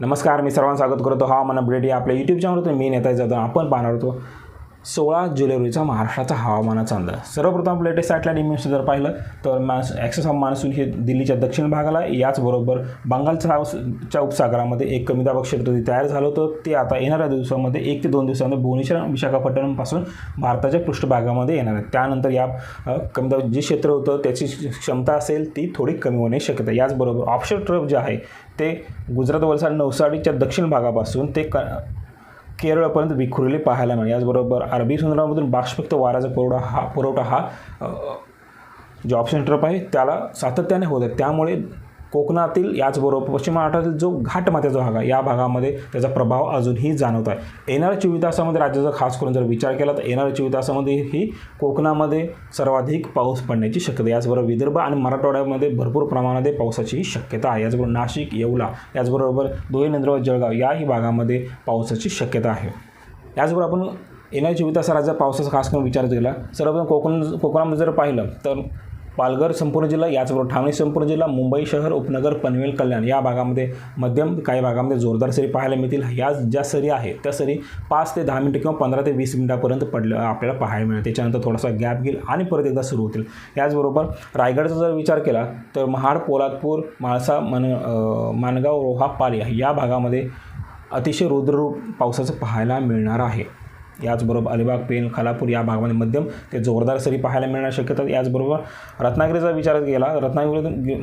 नमस्कार मी सर्वांना स्वागत करतो. हवामान अपडेट या आपल्या यूट्यूब चॅनलवर मी नेता जातो आपण पाहणार होतो सोळा जुलै रोजीचा महाराष्ट्राचा हवामानाचा अंदाज. सर्वप्रथम लेटेस्ट सॅटलाईट इमेजचं जर पाहिलं तर मान्स ॲक्सेस ऑफ मान्सून हे दिल्लीच्या दक्षिण भागाला याचबरोबर बंगालच्या च्या उपसागरामध्ये एक कमी दाब क्षेत्र तयार झालं होतं. ते आता येणाऱ्या दिवसामध्ये एक ते दोन दिवसामध्ये भुवनेश्वर विशाखापट्टणमपासून भारताच्या पृष्ठभागामध्ये येणार आहे. त्यानंतर या कमी दाब जे क्षेत्र होतं त्याची क्षमता असेल ती थोडी कमी होण्याची शक्यता याचबरोबर ऑप्शन ट्रफ जे आहे ते गुजरात वलसाड नवसाडीच्या दक्षिण भागापासून ते क केरळपर्यंत विखुरले पाहायला मिळेल. याचबरोबर अरबी समुद्रामधून बाष्पयुक्त वाऱ्याचा पुरवठा हा पुरवठा हा जे ऑप्शन ट्रप आहे त्याला सातत्याने होत आहे. त्यामुळे कोकणातील याचबरोबर पश्चिम महाराष्ट्रातील जो घाटमाथ्याचा भाग आहे या भागामध्ये त्याचा प्रभाव अजूनही जाणवत आहे. येणाऱ्या चोवीस तासामध्ये राज्याचा खास करून जर विचार केला तर येणाऱ्या चोवीस तासामध्ये ही कोकणामध्ये सर्वाधिक पाऊस पडण्याची शक्यता याचबरोबर विदर्भ आणि मराठवाड्यामध्ये भरपूर प्रमाणामध्ये पावसाचीही शक्यता आहे. याचबरोबर नाशिक येवला याचबरोबर धुळे नंदुरबार जळगाव याही भागामध्ये पावसाची शक्यता आहे. याचबरोबर आपण येणाऱ्या चोवीस तास राज्यात पावसाचा खास करून विचार केला सर्वप्रथम कोकण कोकणामध्ये जर पाहिलं तर पालघर संपूर्ण जिल्हा याचबरोबर ठाणे संपूर्ण जिल्हा मुंबई शहर उपनगर पनवेल कल्याण या भागामध्ये मध्यम काही भागामध्ये जोरदार सरी पाहायला मिळतील. या ज्या सरी आहेत त्या सरी पाच ते दहा मिनटं किंवा पंधरा ते वीस मिनिटापर्यंत पडलं आपल्याला पाहायला मिळेल त्याच्यानंतर थोडासा गॅप घेईल आणि परत एकदा सुरू होतील. याचबरोबर रायगडचा जर विचार केला तर महाड पोलादपूर माळसा मन माणगाव रोहा पाली या भागामध्ये अतिशय रुद्ररूप पावसाचं पाहायला मिळणार आहे. याचबरोबर अलिबाग पेन खालापूर या भागामध्ये मध्यम ते जोरदार सरी पाहायला मिळणार शक्यता. याचबरोबर रत्नागिरीचा विचार केला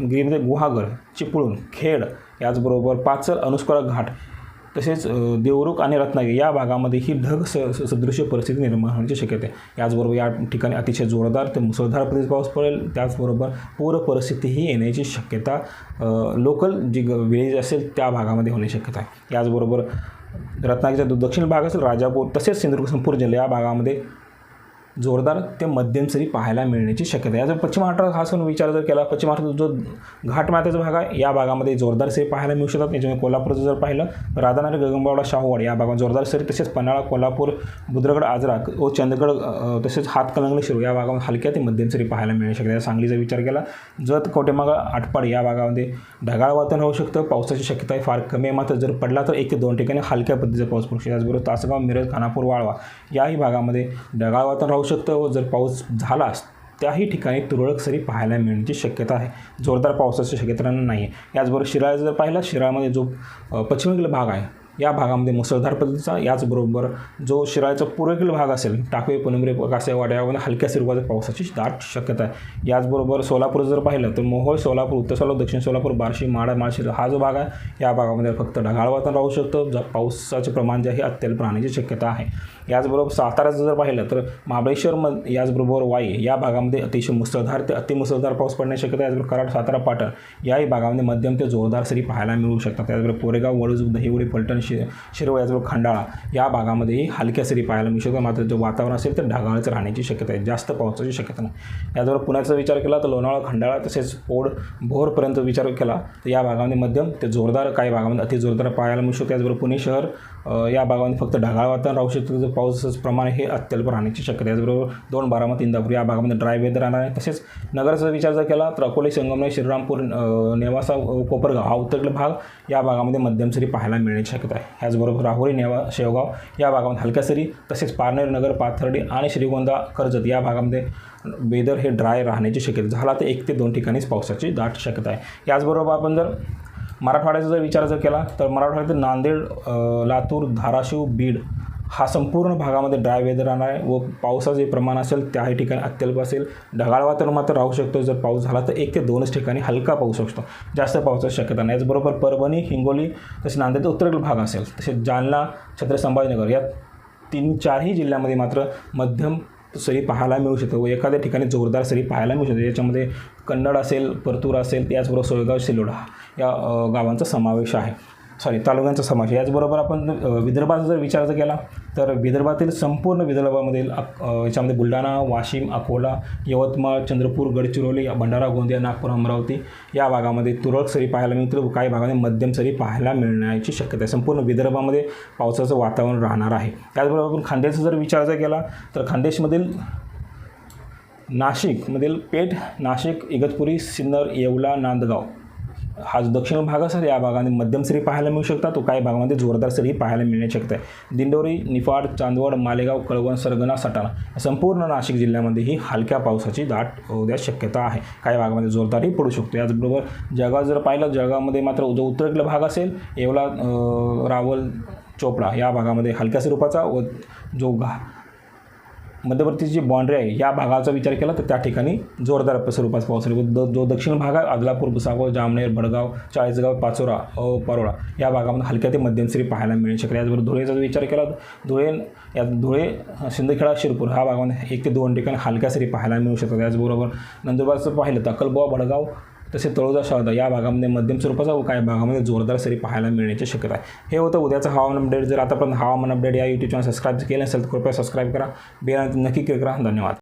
गिरीमध्ये गुहागर चिपळूण खेड याचबरोबर पाचल अनुस्कर घाट तसेच देवरुख आणि रत्नागिरी या भागामध्ये ही ढग स स- सदृश्य परिस्थिती निर्माण होण्याची शक्यता. आहे याचबरोबर या ठिकाणी अतिशय जोरदार ते मुसळधार प्रदेश पाऊस पडेल. त्याचबरोबर पूर परिस्थितीही येण्याची शक्यता लोकल जी विलेज असेल त्या भागामध्ये होण्याची शक्यता आहे. याचबरोबर रत्नागिरीचा जो दक्षिण भाग असेल राजापूर तसेच सिंधुदुर्ग संपूर्ण जिल्हा या भागामध्ये जोरदार ते मध्यम सरी पाहायला मिळण्याची शक्यता आहे. जर पश्चिम महाराष्ट्रात हा सण विचार जर केला पश्चिम महाराष्ट्रात जो घाटमाथ्याचा भाग आहे या भागामध्ये जोरदार सरी पाहायला मिळू शकतात. याच्यामध्ये कोल्हापूरचं जर पाहिलं तर राधानगरी गगनबावडा शाहूवाड या भागात जोरदार सरी तसेच पन्हाळा कोल्हापूर बुद्रगड आजरा व चंदगड तसेच हातकलंगले शिरू या भागामध्ये हलक्या ते मध्यम सरी पाहायला मिळू शकते सांगलीचा विचार केला जत कोटेमागा आटपाड या भागामध्ये ढगाळ वातावरण होऊ शकतं. पावसाची शक्यता आहे फार कमी आहे. मात्र जर पडला तर एक ते दोन ठिकाणी हलक्या पद्धतीचा पाऊस पडू शकतो. त्याचबरोबर तासगाव मिरज खानापूर वाळवा याही भागामध्ये ढगाळ वातावरण राहू शकतं व जर पाऊस झालाच त्याही ठिकाणी तुरळक सरी पाहायला मिळण्याची शक्यता आहे. जोरदार पावसाची शक्यता नाही आहे. याचबरोबर शिराळा जर पाहिला शिराळामध्ये जो पश्चिमेकडील भाग आहे या भागामध्ये मुसळधार पद्धतीचा याचबरोबर जो शिराळ्याचा पूर्वेकडील भाग असेल टाकवे पनुमरे कासेवाडा यामध्ये हलक्या स्वरूपाच्या पावसाची दाट शक्यता आहे. याचबरोबर सोलापूर जर पाहिलं तर मोहोळ सोलापूर उत्तर सोलापूर दक्षिण सोलापूर बार्शी माडा माळशिर हा जो भाग आहे या भागामध्ये फक्त ढगाळ वातावरण राहू शकतं. ज पावसाचे प्रमाण जे आहे अत्यल्प राहण्याची शक्यता आहे. याचबरोबर साताऱ्याचं जर पाहिलं तर महाबळेश्वर म याचबरोबर वाई या भागामध्ये अतिशय मुसळधार ते अतिमुसळधार पाऊस पडण्याची शक्यता याचबरोबर कराड सातारा पाटण याही भागामध्ये मध्यम ते जोरदार सरी पाहायला मिळू शकतात. त्याचबरोबर कोरेगाव वडूज दहिवडी पलटण शि शिरवळ्याजवळ खंडाळा या भागामध्येही हलक्या सरी पाहायला मिळू शकतात. मात्र जो वातावरण असेल तर ढगाळच राहण्याची शक्यता आहे. जास्त पावसाची शक्यता नाही. याचबरोबर पुण्याचा विचार केला तर लोणावळा खंडाळा तसेच ओढ भोरपर्यंत विचार केला तर या भागामध्ये मध्यम ते जोरदार काही भागामध्ये अति जोरदार पाहायला मिळू शकतो त्याचबरोबर पुणे शहर या भागामध्ये फक्त ढगाळ वातावरण राहू शकतं. तर पावसाचं प्रमाण हे अत्यल्प राहण्याची शक्यता आहे. त्याचबरोबर दोन बारामती इंदापूर या भागामध्ये ड्राय वेदर राहणार आहे. तसेच नगराचा विचार जर केला तर अकोले संगमनेर श्रीरामपूर नेवासा कोपरगाव हा उत्तरेकडील भाग या भागामध्ये मध्यम सरी पाहायला मिळण्याची शक्यता आहे. याचबरोबर राहुरी नेवा शेवगाव या भागामध्ये हलक्या सरी तसेच पारनेर नगर पाथर्डी आणि श्रीगोंदा कर्जत या भागामध्ये वेदर हे ड्राय राहण्याची शक्यता झाला तर एक ते दोन ठिकाणीच पावसाची दाट शक्यता आहे. याचबरोबर आपण जर मराठवाड्याचा जर विचार जर केला तर मराठवाड्यातील नांदेड लातूर धाराशिव बीड हा संपूर्ण भागामध्ये ड्राय वेदर राहणार आहे. व पावसाचं जे प्रमाण असेल त्याही ठिकाणी अत्यल्प असेल. ढगाळ वातावरण मात्र राहू शकतो. जर पाऊस झाला तर एक ते दोनच ठिकाणी हलका पाऊस असतो. शकतो जास्त पावसाची शक्यता नाही. याचबरोबर परभणी हिंगोली तसेच नांदेड उत्तरेकडील भाग असेल. तसेच जालना छत्र संभाजीनगर या तीन चारही जिल्ह्यामध्ये मात्र मध्यम सरी पाहायला मिळू शकते व एखाद्या ठिकाणी जोरदार सरी पाहायला मिळू शकते. याच्यामध्ये कन्नड असेल परतूर असेल त्याचबरोबर सोयगाव सिलोडा या गावांचा समावेश आहे. सॉरी तालुक्यांचा समावेश आहे. याचबरोबर आपण विदर्भाचा जर विचार जर केला तर विदर्भातील संपूर्ण विदर्भामधील अक- याच्यामध्ये बुलढाणा वाशिम अकोला यवतमाळ चंद्रपूर गडचिरोली भंडारा गोंदिया नागपूर अमरावती या भागामध्ये तुरळक सरी पाहायला मिळतील. काही भागामध्ये मध्यम सरी पाहायला मिळण्याची शक्यता आहे. संपूर्ण विदर्भामध्ये पावसाचं वातावरण राहणार आहे. त्याचबरोबर आपण खानदेशचा जर विचार जर केला तर खानदेशमधील नाशिकमधील पेठ नाशिक इगतपुरी सिन्नर येवला नांदगाव हा जो दक्षिण भाग असेल या भागामध्ये मध्यम सरी पाहायला मिळू शकतात. तो काही भागामध्ये जोरदार सरी पाहायला मिळण्याची शक्यता आहे दिंडोरी निफाड चांदवड मालेगाव कळवण सरगणा सटाणा संपूर्ण नाशिक जिल्ह्यामध्ये ही हलक्या पावसाची दाट उद्या शक्यता आहे. काही भागामध्ये जोरदारही पडू शकतो. याचबरोबर जळगाव जर पाहिलं जळगावमध्ये मात्र जो उत्तरेकडला भाग असेल येवला रावल चोपडा या भागामध्ये हलक्या स्वरूपाचा व जो घा मध्यवर्ती जी बाँड्री आहे या भागाचा विचार केला तर त्या ठिकाणी जोरदार स्वरूपात पाऊस द जो दक्षिण भाग आहे आदलापूर भुसावळ जामनेर भडगाव चाळीसगाव पाचोरा परोळा या भागामध्ये हलक्या ते मध्यम सरी पाहायला मिळू शकेल याचबरोबर धुळेचा जर विचार केला तर धुळे या धुळे शिंदखेडा शिरपूर हा भागामध्ये एक ते दोन ठिकाणी हलक्या सरी पाहायला मिळू शकतात. त्याचबरोबर नंदुरबारचं पाहिलं तर अक्कलबुवा भडगाव तसे तळोजा शहर या भागामध्ये मध्यम स्वरूपाचा व काही भागामध्ये जोरदार सरी पाहायला मिळण्याची शक्यता आहे. हे होतं उद्याचं हवामान अपडेट जर आतापर्यंत हवामान अपडेट या यूट्यूब चॅनल सबस्क्राईब केलं असेल तर कृपया सबस्क्राईब करा. बेल नक्की क्लिक करा. धन्यवाद.